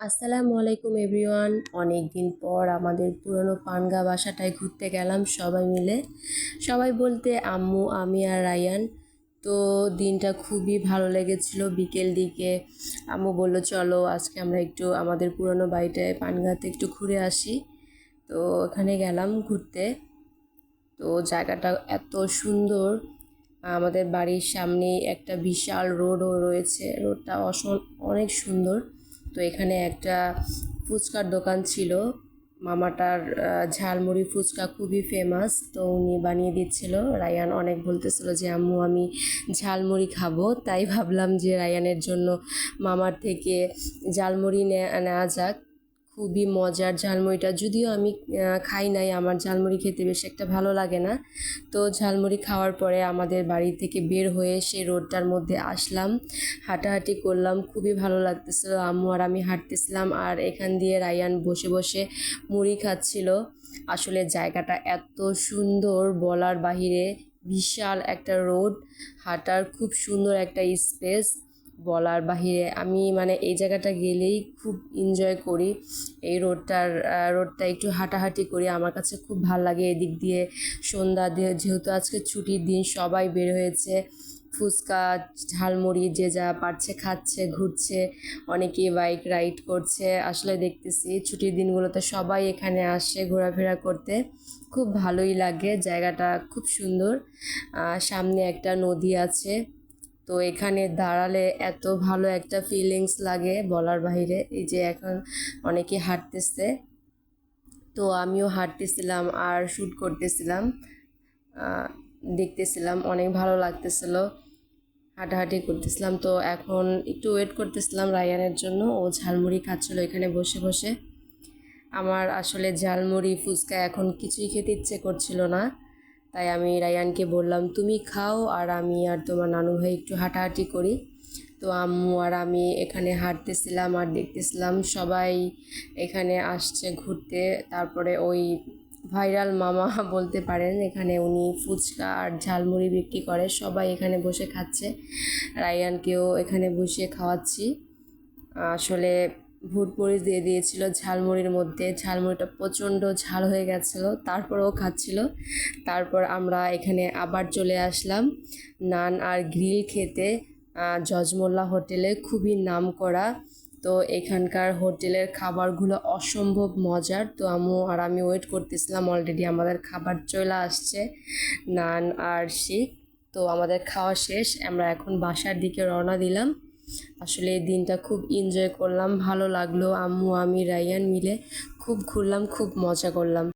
আসসালামু আলাইকুম এভরিওয়ান। অনেক দিন পর আমাদের পুরনো পানগা বাসাটায় ঘুরতে গেলাম সবাই মিলে। সবাই বলতে আম্মু, আমি আর রায়ান। তো দিনটা খুবই ভালো লেগেছিল বিকেল দিকে। আম্মু বলল, চলো আজকে আমরা একটু আমাদের পুরনো বাড়িটায় পানগাতে একটু ঘুরে আসি। তো ওখানে গেলাম ঘুরতে। তো জায়গাটা এত সুন্দর। আমাদের বাড়ির সামনে একটা বিশাল রোডও রয়েছে। রোডটা অসম, অনেক সুন্দর। তো এখানে একটা ফুচকার দোকান ছিল। মামাটার ঝালমুড়ি ফুচকা খুবই ফেমাস তো উনি বানিয়ে দিচ্ছিল। রায়ান অনেক বলতেছিল যে, আম্মু, আমি ঝালমুড়ি খাব। তাই ভাবলাম যে, রায়ানের জন্য মামার থেকে ঝালমুড়ি নেওয়া যাক। খুবই মজার ঝালমুড়িটা। যদিও আমি খাই নাই, আমার ঝালমুড়ি খেতে বেশ একটা ভালো লাগে না। তো ঝালমুড়ি খাওয়ার পরে আমাদের বাড়ি থেকে বের হয়ে সেই রোডটার মধ্যে আসলাম। হাঁটাহাঁটি করলাম, খুবই ভালো লাগতেছিল। আম্মু আর আমি হাঁটতেছিলাম আর এখান দিয়ে রায়ান বসে বসে মুড়ি খাচ্ছিল। আসলে জায়গাটা এত সুন্দর বলার বাহিরে, বিশাল একটা রোড, হাঁটার খুব সুন্দর একটা স্পেস। বলার বাহিরে আমি মানে এই জায়গাটা গেলেই খুব এনজয় করি। এই রোডটার রোডটা একটু হাঁটাহাঁটি করি। আমার কাছে খুব ভালো লাগে এদিক দিয়ে। সন্ধ্যা দিয়ে যেহেতু আজকে ছুটির দিন, সবাই বের হয়েছে। ফুচকা, ঝালমুড়ি, যে যা পারছে খাচ্ছে, ঘুরছে। অনেকেই বাইক রাইড করছে। আসলে দেখতেছি ছুটির দিনগুলোতে সবাই এখানে আসে ঘোরাফেরা করতে। খুব ভালোই লাগে। জায়গাটা খুব সুন্দর। সামনে একটা নদী আছে। তো এখানে দাঁড়ালে এত ভালো একটা ফিলিংস লাগে বলার বাইরে এই যে এখন অনেকে হাঁটতেছে। তো আমিও হাঁটতেছিলাম আর শ্যুট করতেছিলাম। দেখতেছিলাম, অনেক ভালো লাগতেছিল। হাঁটাহাঁটি করতেছিলাম। তো এখন একটু ওয়েট করতেছিলাম রায়ানের জন্য। ও ঝালমুড়ি খাচ্ছিল এখানে বসে বসে। আমার আসলে ঝালমুড়ি, ফুচকা এখন কিছুই খেতে ইচ্ছে করছিল না। তাই আমি রায়ানকে বললাম, তুমি খাও আর আমি আর তোমার নানু ভাই একটু হাঁটাহাঁটি করি। তো আম্মু আর আমি এখানে হাঁটতেছিলাম আর দেখতেছিলাম সবাই এখানে আসছে ঘুরতে। তারপরে ওই ভাইরাল মামা বলতে পারেন, এখানে উনি ফুচকা আর ঝালমুড়ি বিক্রি করে, সবাই এখানে বসে খাচ্ছে। রায়ানকেও এখানে বসিয়ে খাওয়াচ্ছি। আসলে ভুট মরিচ দিয়ে দিয়েছিল ঝালমুড়ির মধ্যে। ঝালমুড়িটা প্রচণ্ড ঝাল হয়ে গেছিল, তারপরেও খাচ্ছিল। তারপর আমরা এখানে আবার চলে আসলাম নান আর গ্রিল খেতে। জজমোল্লা হোটেলে খুবই নাম করা। তো এখানকার হোটেলের খাবারগুলো অসম্ভব মজার। তো আমু আর আমি ওয়েট করতেছিলাম অলরেডি আমাদের খাবার চলে আসছে, নান আর শিখ তো আমাদের খাওয়া শেষ, আমরা এখন বাসার দিকে রওনা দিলাম। আসলে দিনটা খুব এনজয় করলাম, ভালো লাগল। আম্মু, আমি রায়ান মিলে খুব ঘুরলাম, খুব মজা করলাম।